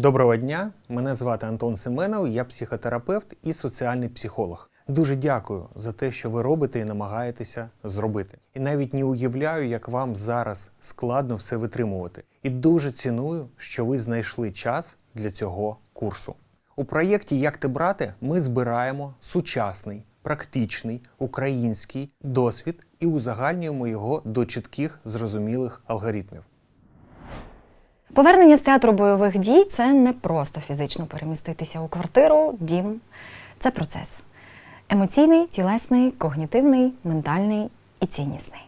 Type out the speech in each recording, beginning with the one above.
Доброго дня, мене звати Антон Семенов, я психотерапевт і соціальний психолог. Дуже дякую за те, що ви робите і намагаєтеся зробити. І навіть не уявляю, як вам зараз складно все витримувати. І дуже ціную, що ви знайшли час для цього курсу. У проєкті Як ти брати ми збираємо сучасний, практичний український досвід і узагальнюємо його до чітких зрозумілих алгоритмів. Повернення з театру бойових дій це не просто фізично переміститися у квартиру, дім. Це процес. Емоційний, тілесний, когнітивний, ментальний і ціннісний.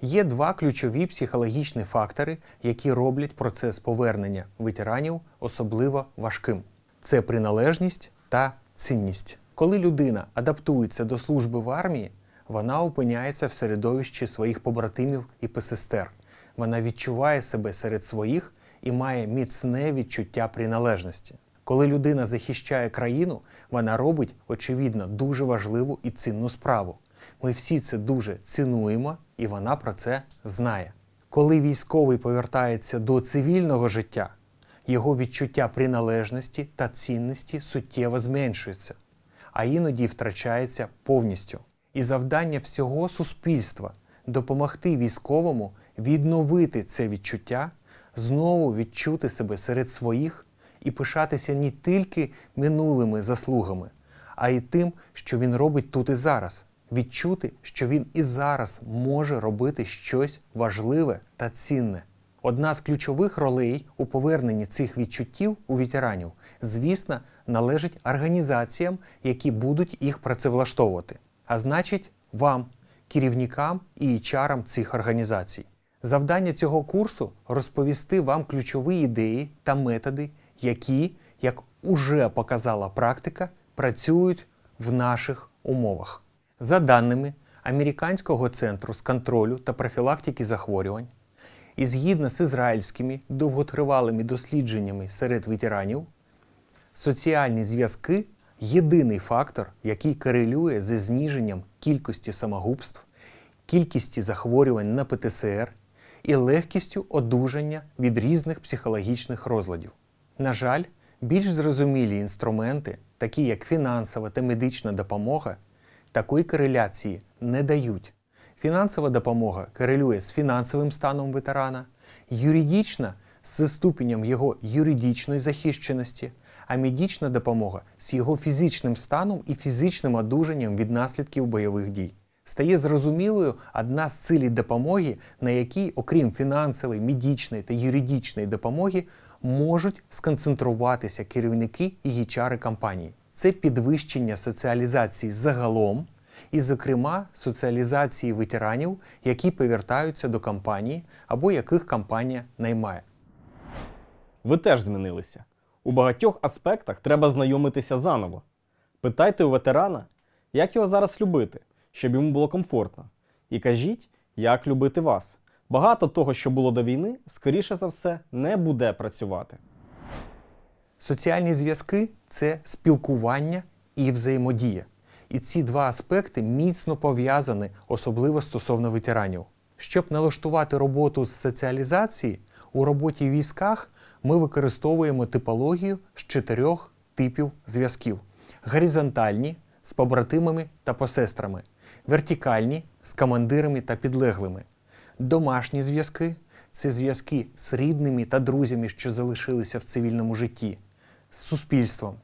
Є два ключові психологічні фактори, які роблять процес повернення ветеранів особливо важким: це приналежність та цінність. Коли людина адаптується до служби в армії, вона опиняється в середовищі своїх побратимів і песестер. Вона відчуває себе серед своїх і має міцне відчуття приналежності. Коли людина захищає країну, вона робить, очевидно, дуже важливу і цінну справу. Ми всі це дуже цінуємо, і вона про це знає. Коли військовий повертається до цивільного життя, його відчуття приналежності та цінності суттєво зменшується, а іноді втрачається повністю. І завдання всього суспільства допомогти військовому відновити це відчуття, знову відчути себе серед своїх і пишатися не тільки минулими заслугами, а й тим, що він робить тут і зараз. Відчути, що він і зараз може робити щось важливе та цінне. Одна з ключових ролей у поверненні цих відчуттів у ветеранів, звісно, належить організаціям, які будуть їх працевлаштовувати, а значить, вам, керівникам і HR цих організацій. Завдання цього курсу розповісти вам ключові ідеї та методи, які, як уже показала практика, працюють в наших умовах. За даними Американського центру з контролю та профілактики захворювань, і згідно з ізраїльськими довготривалими дослідженнями серед ветеранів, соціальні зв'язки єдиний фактор, який корелює зі зниженням кількості самогубств, кількості захворювань на ПТСР і легкістю одужання від різних психологічних розладів. На жаль, більш зрозумілі інструменти, такі як фінансова та медична допомога, такої кореляції не дають. Фінансова допомога корелює з фінансовим станом ветерана, юридична з ступенем його юридичної захищеності, а медична допомога з його фізичним станом і фізичним одужанням від наслідків бойових дій. Стає зрозумілою одна з цілей допомоги, на якій, окрім фінансової, медичної та юридичної допомоги, можуть сконцентруватися керівники і HR компанії. Це підвищення соціалізації загалом, і, зокрема, соціалізації ветеранів, які повертаються до компанії або яких компанія наймає. Ви теж змінилися. У багатьох аспектах треба знайомитися заново. Питайте у ветерана, як його зараз любити, щоб йому було комфортно. І кажіть, як любити вас. Багато того, що було до війни, скоріше за все, не буде працювати. Соціальні зв'язки це спілкування і взаємодія. І ці два аспекти міцно пов'язані, особливо стосовно ветеранів. Щоб налаштувати роботу з соціалізації, у роботі в військах ми використовуємо типологію з чотирьох типів зв'язків: горизонтальні з побратимами та посестрами, вертикальні з командирами та підлеглими, домашні зв'язки це зв'язки з рідними та друзями, що залишилися в цивільному житті, з суспільством.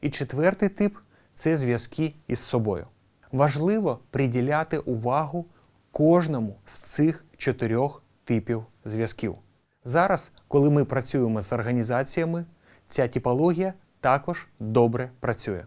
І четвертий тип це зв'язки із собою. Важливо приділяти увагу кожному з цих чотирьох типів зв'язків. Зараз, коли ми працюємо з організаціями, ця типологія також добре працює.